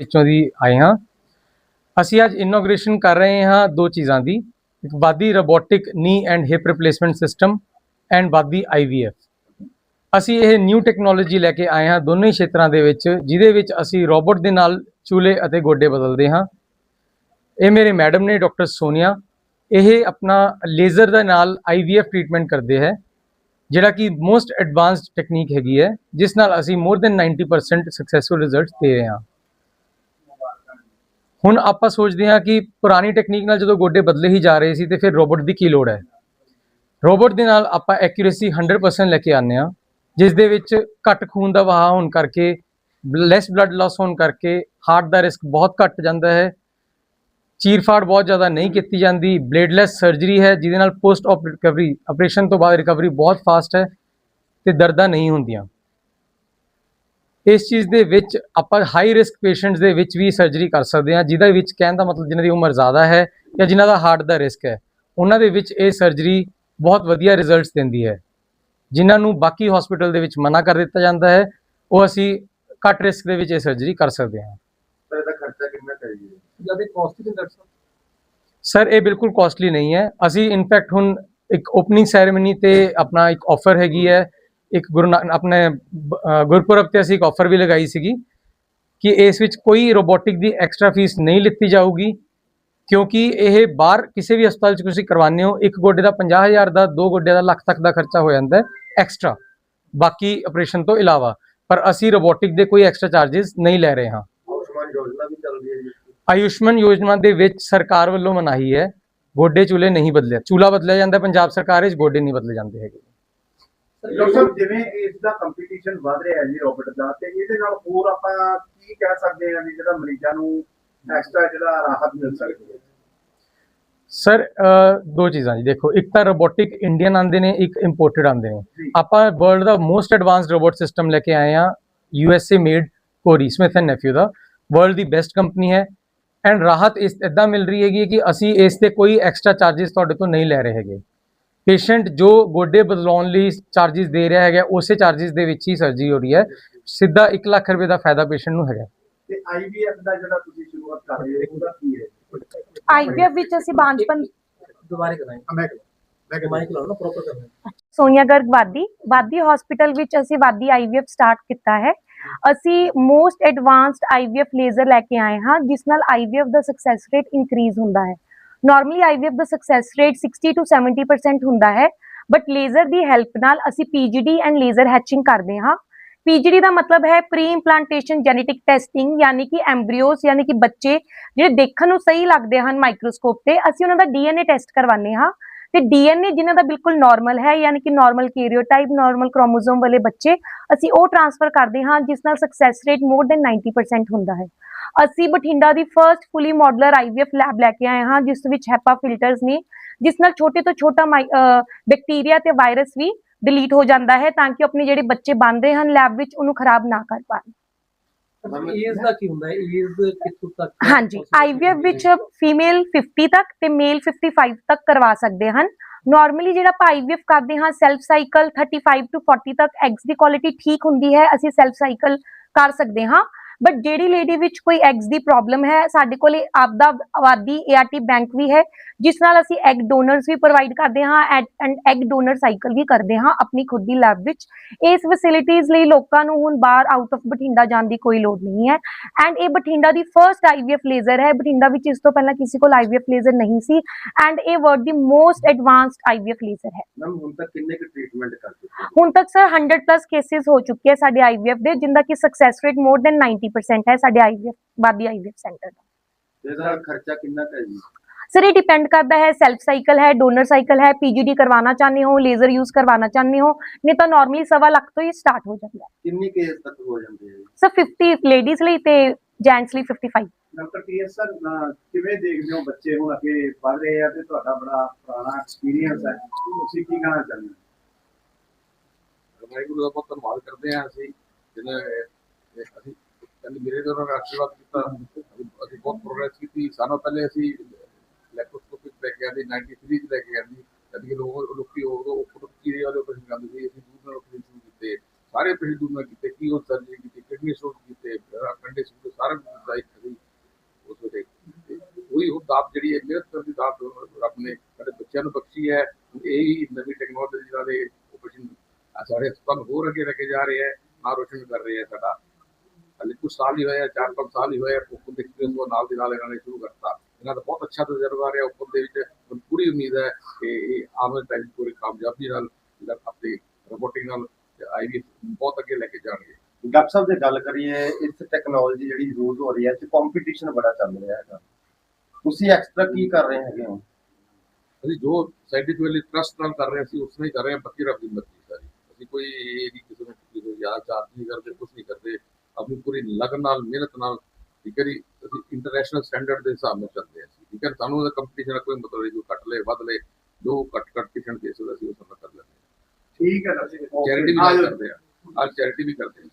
ਵਿੱਚੋਂ ਦੀ ਆਏ ਹਾਂ। ਅਸੀਂ ਅੱਜ ਇਨੋਗ੍ਰੇਸ਼ਨ ਕਰ ਰਹੇ ਹਾਂ ਦੋ ਚੀਜ਼ਾਂ ਦੀ। ਇੱਕ ਵਾਦੀ robotic knee and hip replacement system and ਵਾਦੀ ਆਈਵੀਐਫ ਅਸੀਂ ਇਹ ਨਿਊ ਟੈਕਨੋਲੋਜੀ ਲੈ ਕੇ ਆਏ ਹਾਂ ਦੋਨੋਂ ਹੀ ਖੇਤਰਾਂ ਦੇ ਵਿੱਚ, ਜਿਹਦੇ ਵਿੱਚ ਅਸੀਂ ਰੋਬੋਟ ਦੇ ਨਾਲ ਚੂਲੇ ਅਤੇ ਗੋਡੇ ਬਦਲਦੇ ਹਾਂ। ਇਹ ਮੇਰੇ ਮੈਡਮ ਨੇ, ਡਾਕਟਰ ਸੋਨੀਆ। ਇਹ ਆਪਣਾ ਲੇਜ਼ਰ ਦੇ ਨਾਲ ਆਈਵੀਐਫ ਟ੍ਰੀਟਮੈਂਟ ਕਰਦੇ ਹੈ, ਜਿਹੜਾ ਕਿ ਮੋਸਟ ਐਡਵਾਂਸਡ ਟੈਕਨੀਕ ਹੈਗੀ ਹੈ, ਜਿਸ ਨਾਲ ਅਸੀਂ ਮੋਰ ਦੈਨ 90% ਸਕਸੈਸਫੁਲ ਰਿਜ਼ਲਟਸ ਦੇ ਰਹੇ ਹਾਂ। ਹੁਣ ਆਪਾਂ ਸੋਚਦੇ ਹਾਂ ਕਿ ਪੁਰਾਣੀ ਟੈਕਨੀਕ ਨਾਲ ਜਦੋਂ ਗੋਡੇ ਬਦਲੇ ਹੀ ਜਾ ਰਹੇ ਸੀ ਤੇ ਫਿਰ ਰੋਬੋਟ ਦੀ ਕੀ ਲੋੜ ਹੈ? ਰੋਬੋਟ ਦੇ ਨਾਲ ਆਪਾਂ ਐਕਿਊਰੇਸੀ 100% ਲੈ ਕੇ ਆਉਂਦੇ ਹਾਂ, ਜਿਸ ਦੇ ਵਿੱਚ ਘੱਟ ਖੂਨ ਦਾ ਵਹਾਅ ਹੋਣ ਕਰਕੇ ਲੈਸ ਬਲੱਡ ਲਾਸ ਹੋਣ ਕਰਕੇ ਹਾਰਟ ਦਾ ਰਿਸਕ ਬਹੁਤ ਘੱਟ ਜਾਂਦਾ ਹੈ। ਚੀਰਫਾੜ ਬਹੁਤ ਜ਼ਿਆਦਾ ਨਹੀਂ ਕੀਤੀ ਜਾਂਦੀ ਬਲੇਡਲੈਸ ਸਰਜਰੀ ਹੈ, ਜਿਹਦੇ ਨਾਲ ਪੋਸਟ ਆਪ ਰਿਕਵਰੀ ਆਪਰੇਸ਼ਨ ਤੋਂ ਬਾਅਦ ਰਿਕਵਰੀ ਬਹੁਤ ਫਾਸਟ ਹੈ ਤੇ ਦਰਦਾਂ ਨਹੀਂ ਹੁੰਦੀਆਂ। ਇਸ ਚੀਜ਼ ਦੇ ਵਿੱਚ ਆਪਾਂ ਹਾਈ ਰਿਸਕ ਪੇਸ਼ੈਂਟਸ ਦੇ ਵਿੱਚ ਵੀ ਸਰਜਰੀ ਕਰ ਸਕਦੇ ਹਾਂ ਜਿਹਦੇ ਵਿੱਚ ਕਹਿਣ ਦਾ ਮਤਲਬ ਜਿਨ੍ਹਾਂ ਦੀ ਉਮਰ ਜ਼ਿਆਦਾ ਹੈ ਜਾਂ ਜਿਨ੍ਹਾਂ ਦਾ ਹਾਰਟ ਦਾ ਰਿਸਕ ਹੈ ਉਹਨਾਂ ਦੇ ਵਿੱਚ ਇਹ ਸਰਜਰੀ ਬਹੁਤ ਵਧੀਆ ਰਿਜ਼ਲਟਸ ਦਿੰਦੀ ਹੈ। ਜਿਨ੍ਹਾਂ ਨੂੰ ਬਾਕੀ ਹਸਪੀਟਲ ਦੇ ਵਿੱਚ ਮਨਾ ਕਰ ਦਿੱਤਾ ਜਾਂਦਾ ਹੈ ਉਹ ਅਸੀਂ ਘੱਟ ਰਿਸਕ ਦੇ ਵਿੱਚ ਇਹ ਸਰਜਰੀ ਕਰ ਸਕਦੇ ਹਾਂ। ਪਰ ਇਹਦਾ ਖਰਚਾ ਕਿੰਨਾ ਚਾਹੀਏ ਜ਼ਿਆਦਾ ਕਾਸਟਲੀ ਡਾਕਟਰ ਸਾਹਿਬ ਸਰ ਇਹ ਬਿਲਕੁਲ ਕਾਸਟਲੀ ਨਹੀਂ ਹੈ। ਅਸੀਂ ਇਨਫੈਕਟ ਹੁਣ ਇੱਕ ਓਪਨਿੰਗ ਸੈਰੇਮਨੀ ਤੇ ਆਪਣਾ ਇੱਕ ਆਫਰ ਹੈਗੀ ਹੈ ਇੱਕ ਗੁਰੂ ਆਪਣੇ ਗੁਰਪੁਰਬ ਤੇ ਅਸੀਂ ਇੱਕ ਆਫਰ ਵੀ ਲਗਾਈ ਸੀਗੀ ਕਿ ਇਸ ਵਿੱਚ ਕੋਈ ਰੋਬੋਟਿਕ ਦੀ ਐਕਸਟਰਾ ਫੀਸ ਨਹੀਂ ਲਿੱਤੀ ਜਾਊਗੀ ਕਿਉਂਕਿ ਇਹ ਬਾਹਰ ਕਿਸੇ ਵੀ ਹਸਪਤਾਲ 'ਚ ਤੁਸੀਂ ਕਰਵਾਉਂਦੇ ਹੋ ਇੱਕ ਗੋਡੇ ਦਾ 50000 ਦਾ ਦੋ ਗੋਡੇ ਦਾ ਲੱਖ ਤੱਕ ਦਾ ਖਰਚਾ ਹੋ ਜਾਂਦਾ ਐਕਸਟਰਾ ਬਾਕੀ ਆਪਰੇਸ਼ਨ ਤੋਂ ਇਲਾਵਾ ਪਰ ਅਸੀਂ ਰੋਬੋਟਿਕ ਦੇ ਕੋਈ ਐਕਸਟਰਾ ਚਾਰजेस ਨਹੀਂ ਲੈ ਰਹੇ ਹਾਂ। ਆਯੁਸ਼ਮਨ ਯੋਜਨਾ ਦੇ ਵਿੱਚ ਸਰਕਾਰ ਵੱਲੋਂ ਮਨਾਹੀ ਹੈ ਗੋਡੇ ਚੂਲੇ ਨਹੀਂ ਬਦਲਿਆ ਚੂਲਾ ਬਦਲਿਆ ਜਾਂਦਾ ਪੰਜਾਬ ਸਰਕਾਰ ਵਿੱਚ ਗੋਡੇ ਨਹੀਂ ਬਦਲੇ ਜਾਂਦੇ ਹੈਗੇ। ਡਾਕਟਰ ਸਾਹਿਬ ਜਿਵੇਂ ਇਸ ਦਾ ਕੰਪੀਟੀਸ਼ਨ ਵਧ ਰਿਹਾ ਹੈ ਜੀ ਰੋਬੋਟ ਦਾ ਤੇ ਇਹਦੇ ਨਾਲ ਹੋਰ ਆਪਾਂ ਕੀ ਕਹਿ ਸਕਦੇ ਹਾਂ ਵੀ ਜਿਹੜਾ ਮਰੀਜ਼ਾਂ ਨੂੰ ਐਕਸਟਰਾ ਜਿਹੜਾ ਰਾਹਤ ਮਿਲ ਸਕਦੀ ਹੈ? ਸਰ ਦੋ ਚੀਜ਼ਾਂ ਜੀ। ਦੇਖੋ ਇੱਕ ਤਾਂ ਰੋਬੋਟਿਕ ਇੰਡੀਅਨ ਆਉਂਦੇ ਨੇ ਇੱਕ ਇੰਪੋਰਟਡ ਆਉਂਦੇ ਨੇ। ਆਪਾਂ ਵਰਲਡ ਦਾ ਮੋਸਟ ਐਡਵਾਂਸਡ ਰੋਬੋਟ ਸਿਸਟਮ ਲੈ ਕੇ ਆਏ ਆ U S A made Corey Smith and Nephew the. World ਦੀ ਬੈਸਟ ਕੰਪਨੀ ਹੈ। ਐਂਡ ਰਾਹਤ ਇਸ ਇਦਾਂ ਮਿਲ ਰਹੀ ਹੈਗੀ ਕਿ ਅਸੀਂ ਇਸ ਤੇ ਕੋਈ ਐਕਸਟਰਾ ਚਾਰजेस ਤੁਹਾਡੇ ਤੋਂ ਨਹੀਂ ਲੈ ਰਹੇ ਹੈਗੇ। ਪੇਸ਼ੈਂਟ ਜੋ ਗੋਡੇ ਬਦਲਾਉਣ ਲਈ ਚਾਰजेस ਦੇ ਰਿਹਾ ਹੈਗਾ ਉਸੇ ਚਾਰजेस ਦੇ ਵਿੱਚ ਹੀ ਸਰਜਰੀ ਹੋ ਰਹੀ ਹੈ। ਸਿੱਧਾ 1 ਲੱਖ ਰੁਪਏ ਦਾ ਫਾਇਦਾ ਪੇਸ਼ੈਂਟ ਨੂੰ ਹੈਗਾ। ਸੋਨੀਆ ਗਰਗ ਵਾਦੀ ਵਾਦੀ ਹਸਪੀਟਲ ਵਿੱਚ ਅਸੀਂ ਵਾਦੀ ਆਈਵੀਐਫ ਸਟਾਰਟ ਕੀਤਾ ਹੈ। ਅਸੀਂ ਮੋਸਟ ਐਡਵਾਂਸਡ ਆਈਵੀਐਫ ਲੇਜ਼ਰ ਲੈ ਕੇ ਆਏ ਹਾਂ ਜਿਸ ਨਾਲ ਆਈਵੀਐਫ ਦਾ ਸਕਸੈਸ ਰੇਟ ਇਨਕਰੀਜ਼ ਹੁੰਦਾ ਹੈ। ਨਾਰਮਲੀ ਆਈਵੀਐਫ ਦਾ ਸਕਸੈਸ ਰੇਟ 60 ਟੂ 70% ਹੁੰਦਾ ਹੈ ਬਟ ਲੇਜ਼ਰ ਦੀ ਹੈਲਪ ਨਾਲ ਅਸੀਂ ਪੀਜੀਡੀ ਐਂਡ ਲੇਜ਼ਰ ਹੈਚਿੰਗ ਕਰਦੇ ਹਾਂ। ਪੀਜੀਡੀ ਦਾ ਮਤਲਬ ਹੈ ਪ੍ਰੀ ਇੰਪਲਾਂਟੇਸ਼ਨ ਜੈਨੇਟਿਕ ਟੈਸਟਿੰਗ ਯਾਨੀ ਕਿ ਐਮਬ੍ਰੀਓਸ ਯਾਨੀ ਕਿ ਬੱਚੇ ਜਿਹੜੇ ਦੇਖਣ ਨੂੰ ਸਹੀ ਲੱਗਦੇ ਹਨ ਮਾਈਕਰੋਸਕੋਪ ਤੇ, ਅਸੀਂ ਉਹਨਾਂ ਦਾ ਡੀਐਨਏ ਟੈਸਟ ਕਰਵਾਉਂਦੇ ਹਾਂ। ਤੇ ਡੀਐਨਏ ਜਿਨ੍ਹਾਂ ਦਾ ਬਿਲਕੁਲ ਨਾਰਮਲ ਹੈ, ਯਾਨੀ ਕਿ ਨਾਰਮਲ ਕੈਰੀਓਟਾਈਪ ਨਾਰਮਲ ਕ੍ਰੋਮੋਸੋਮ ਵਾਲੇ ਬੱਚੇ, ਅਸੀਂ ਉਹ ਟ੍ਰਾਂਸਫਰ ਕਰਦੇ ਹਾਂ ਜਿਸ ਨਾਲ ਸਕਸੈਸ ਰੇਟ ਮੋਰ ਦੈਨ 90% ਹੁੰਦਾ ਹੈ। ਅਸੀਂ ਬਠਿੰਡਾ ਦੀ first fully modular IVF lab ਲੈ ਕੇ ਆਏ ਹਾਂ, ਜਿਸ ਵਿੱਚ ਹੈਪਾ ਫਿਲਟਰਸ ਨੇ, ਜਿਸ ਨਾਲ ਛੋਟੇ ਤੋਂ ਛੋਟਾ ਬੈਕਟੀਰੀਆ ਤੇ ਵਾਇਰਸ ਵੀ ਡਿਲੀਟ ਹੋ ਜਾਂਦਾ ਹੈ, ਤਾਂ ਕਿ ਆਪਣੇ ਜਿਹੜੇ ਬੱਚੇ ਬਣ ਰਹੇ ਹਨ ਲੈਬ ਵਿੱਚ, ਉਹਨੂੰ ਖਰਾਬ ਨਾ ਕਰ ਪਾਣ। ਏਜ ਦਾ ਕੀ ਹੁੰਦਾ ਹੈ? ਏਜ ਕਿੱਥੋਂ ਤੱਕ ਹਾਂਜੀ ਆਈਵੀਐਫ ਵਿੱਚ ਫੀਮੇਲ 50 ਤੱਕ ਤੇ ਮੇਲ 55 ਤੱਕ ਕਰਵਾ ਸਕਦੇ ਹਨ। ਨਾਰਮਲੀ ਜਿਹੜਾ ਆਪਾਂ ਆਈਵੀਐਫ ਕਰਦੇ ਹਾਂ ਸੈਲਫ ਸਾਈਕਲ 35 ਤੋਂ 40 ਤੱਕ ਐਗਸ ਦੀ ਕੁਆਲਿਟੀ ਠੀਕ ਹੁੰਦੀ ਹੈ ਅਸੀਂ ਸੈਲਫ ਸਾਈਕਲ ਕਰ ਸਕਦੇ ਹਾਂ। ਬਟ ਜਿਹੜੀ ਲੇਡੀ ਵਿੱਚ ਕੋਈ ਐਗਸ ਦੀ ਪ੍ਰੋਬਲਮ ਹੈ ਸਾਡੇ ਕੋਲੇ ਆਪਦਾ ਆਬਾਦੀ ਏਆਰਟੀ ਬੈਂਕ ਵੀ ਹੈ ਜਿਸ ਨਾਲ ਅਸੀਂ ਐਗ ਡੋਨਰਸ ਵੀ ਪ੍ਰੋਵਾਈਡ ਕਰਦੇ ਹਾਂ ਐਂਡ ਐਗ ਡੋਨਰ ਸਾਈਕਲ ਵੀ ਕਰਦੇ ਹਾਂ ਆਪਣੀ ਖੁਦ ਦੀ ਲੈਬ ਵਿੱਚ। ਇਸ ਫੈਸਿਲਿਟੀਜ਼ ਲਈ ਲੋਕਾਂ ਨੂੰ ਹੁਣ ਬਾਹਰ ਆਊਟ ਆਫ ਬਠਿੰਡਾ ਜਾਣ ਦੀ ਕੋਈ ਲੋੜ ਨਹੀਂ ਹੈ। ਐਂਡ ਇਹ ਬਠਿੰਡਾ ਦੀ ਫਰਸਟ ਆਈਵੀਐਫ ਲੇਜ਼ਰ ਹੈ। ਬਠਿੰਡਾ ਵਿੱਚ ਇਸ ਤੋਂ ਪਹਿਲਾਂ ਕਿਸੇ ਕੋਲ ਆਈਵੀਐਫ ਲੇਜ਼ਰ ਨਹੀਂ ਸੀ। ਐਂਡ ਇਹ ਵਰਲਡ ਦੀ ਮੋਸਟ ਐਡਵਾਂਸਡ ਆਈਵੀਐਫ ਲੇਜ਼ਰ ਹੈ। ਮੈਮ ਹੁਣ ਤੱਕ ਕਿੰਨੇ ਕੁ ਟ੍ਰੀਟਮੈਂਟ ਕਰ ਚੁੱਕੇ ਹੁਣ ਤੱਕ ਸਰ 100 ਪਲੱਸ ਕੇਸਿਸ ਹੋ ਚੁੱਕੇ ਹੈ ਸਾਡੇ ਆਈਵੀਐਫ ਦੇ ਜਿੰਦਾ ਕਿ ਸਕਸੈਸ ਰੇਟ ਮੋਰ ਦੈਨ 90% ਹੈ ਸਾਡੇ ਆਈਵੀਐਫ ਬਾਦੀ ਆਈਵੀਐਫ ਸੈਂਟਰ ਦਾ ਇਹਦਾ ਖਰਚਾ ਕਿੰਨਾ ਹੈ ਜੀ? ਸਰ ਇਹ ਡਿਪੈਂਡ ਕਰਦਾ ਹੈ ਸੈਲਫ ਸਾਈਕਲ ਹੈ ਡੋਨਰ ਸਾਈਕਲ ਹੈ ਪੀਜੀਡੀ ਕਰਵਾਉਣਾ ਚਾਹੁੰਦੇ ਹੋ ਲੇਜ਼ਰ ਯੂਜ਼ ਕਰਵਾਉਣਾ ਚਾਹੁੰਦੇ ਹੋ ਨਹੀਂ ਤਾਂ ਨਾਰਮਲੀ ਸਵਾ ਲੱਖ ਤੋਂ ਹੀ ਸਟਾਰਟ ਹੋ ਜਾਂਦਾ ਹੈ। ਕਿੰਨੀ ਕੇਸ ਤੱਕ ਹੋ ਜਾਂਦੇ ਹੈ ਸਰ 50 ਲੇਡੀਜ਼ ਲਈ ਤੇ ਜੈਂਟਸ ਲਈ 55 ਡਾਕਟਰ ਪੀਐਸ ਸਰ ਕਿਵੇਂ ਦੇਖਦੇ ਹੋ ਬੱਚੇ ਹੁਣ ਅੱਗੇ ਪੜ੍ਹ ਰਹੇ ਆ ਤੇ ਤੁਹਾਡਾ ਬੜਾ ਪੁਰਾਣਾ ਐਕਸਪੀਰੀਅੰਸ ਹੈ? ਤੁਸੀਂ ਕੀ ਕਹਿਣਾ ਚਾਹੁੰਦੇ ਹੋ? ਵਾਹਿਗੁਰੂ ਦਾ ਬਹੁਤ ਧੰਨਵਾਦ ਕਰਦੇ ਹਾਂ ਅਸੀਂ ਜਿਹਨੇ ਇਹ ਅਸੀਂ ਕਹਿੰਦੇ ਮੇਰੇ ਤੋਂ ਉਹਨਾਂ ਨੇ ਆਸ਼ੀਰਵਾਦ ਕੀਤਾ ਅਸੀਂ ਬਹੁਤ ਪ੍ਰੋਗਰੈਸ ਕੀਤੀ। ਸਾਨੂੰ ਪਹਿਲੇ ਅਸੀਂ ਲੈਪਟੋਪ ਲੈ ਕੇ ਆਂਦੇ 93 ਚ ਲੈ ਕੇ ਆਂਦੀ। ਕਦੀ ਲੋਕ, ਲੋਕੀ ਉਹ ਉਹ ਫੋਟੋ ਵਾਲੇ ਆਪਰੇਸ਼ਨ ਕਰਦੇ ਸੀ। ਅਸੀਂ ਦੂਰ ਨਾਲ ਆਪਰੇਸ਼ਨ ਸ਼ੁਰੂ ਕੀਤੇ। ਸਾਰੇ ਆਪਰੇਸ਼ਨ ਦੂਰ ਨਾਲ ਕੀਤੇ। ਕੀ ਉਹ ਸਰਜਰੀ ਕੀਤੀ ਕਿਡਨੀ ਸਟੋਨ ਕੀਤੇ ਸਾਡੇ ਸੂਬੇ ਸਾਰੇ ਦਾਇਕ ਸੀ। ਉਸ ਵੇਲੇ। ਉਹੀ ਉਹ ਦਾਤ ਜਿਹੜੀ ਹੈ, ਮਿਹਨਤ ਕਰਨ ਦਾਤ ਰੱਬ ਨੇ ਸਾਡੇ ਬੱਚਿਆਂ ਨੂੰ ਬਖਸ਼ੀ ਹੈ। ਇਹ ਹੀ ਨਵੀਂ ਟੈਕਨੋਲੋਜੀ ਨਾਲ ਇਹ ਆਪਰੇਸ਼ਨ ਸਾਰੇ ਹਸਪਤਾਲ ਹੋਰ ਅੱਗੇ ਲੈ ਕੇ ਜਾ ਰਹੇ ਹੈ। ਨਾਂ ਰੋਸ਼ਨ ਕਰ ਰਹੇ ਹੈ ਸਾਡਾ। ਹਾਲੇ ਕੁਝ ਸਾਲ ਹੀ ਹੋਇਆ ਚਾਰ ਪੰਜ ਸਾਲ ਹੀ ਹੋਇਆ ਓਪਨ ਦੇ ਐਕਸਪੀਰੀਅੰਸ ਉਹ ਨਾਲ ਦੀ ਨਾਲ ਇਹਨਾਂ ਨੇ ਸ਼ੁਰੂ ਕਰਤਾ। ਇਹਨਾਂ ਦਾ ਬਹੁਤ ਅੱਛਾ ਤਜਰਬਾ ਰਿਹਾ ਓਪਨ ਦੇ ਵਿੱਚ ਪੂਰੀ ਉਮੀਦ ਹੈ ਕਿ ਇਹ ਆਉਣ ਵਾਲੇ ਟਾਈਮ ਪੂਰੀ ਕਾਮਯਾਬੀ ਨਾਲ ਆਪਣੀ ਰੋਬੋਟਿਕ ਨਾਲ ਆਈਵੀ ਬਹੁਤ ਅੱਗੇ ਲੈ ਕੇ ਜਾਣਗੇ। ਡਾਕਟਰ ਸਾਹਿਬ ਜੇ ਗੱਲ ਕਰੀਏ ਇਸ ਟੈਕਨੋਲੋਜੀ ਜਿਹੜੀ ਯੂਜ਼ ਹੋ ਰਹੀ ਹੈ ਤੇ ਕੰਪੀਟੀਸ਼ਨ ਬੜਾ ਚੱਲ ਰਿਹਾ ਹੈਗਾ। ਤੁਸੀਂ ਐਕਸਟਰਾ ਕੀ ਕਰ ਰਹੇ ਹੈਗੇ ਹੋ? ਅਸੀਂ ਜੋ ਸਾਇੰਟੀਫਿਕਲੀ ਟਰਸਟ ਨਾਲ ਕਰ ਰਹੇ ਸੀ ਉਸ ਨਾਲ ਹੀ ਕਰ ਰਹੇ ਹਾਂ ਬਾਕੀ ਰੱਬ ਦੀ ਮਰਜ਼ੀ ਸਾਰੀ। ਅਸੀਂ ਕੋਈ ਇਹ ਨਹੀਂ ਕਿਸੇ ਨੂੰ ਕਿਸੇ ਨੂੰ ਯਾਦ ਚਾਰਜ ਨਹੀਂ ਕਰਦੇ ਕੁਝ ਨਹੀਂ ਕਰਦੇ। ਆਪਣੀ ਪੂਰੀ ਲਗਨ ਨਾਲ ਮਿਹਨਤ ਨਾਲ ਠੀਕ ਹੈ ਜੀ ਇੰਟਰਨੈਸ਼ਨਲ ਸਟੈਂਡਰਡ ਦੇ ਹਿਸਾਬ ਨਾਲ ਚੱਲਦੇ ਅਸੀਂ। ਠੀਕ ਹੈ ਸਾਨੂੰ ਉਹਦਾ ਕੰਪੀਟੀਸ਼ਨ ਦਾ ਕੋਈ ਮਤਲਬ ਨਹੀਂ ਜੋ ਘੱਟ ਲੈ ਵੱਧ ਲੈ ਜੋ ਘੱਟ ਘੱਟ ਪੇਸ਼ੈਂਟ ਕੇਸ ਅਸੀਂ ਉਸ ਨਾਲ ਕਰ ਲੈਂਦੇ ਠੀਕ ਹੈ ਹਾਂ ਚੈਰਿਟੀ ਵੀ ਕਰਦੇ ਹਾਂ ਅੱਜ ਚੈਰਿਟੀ ਵੀ ਕਰਦੇ ਹਾਂ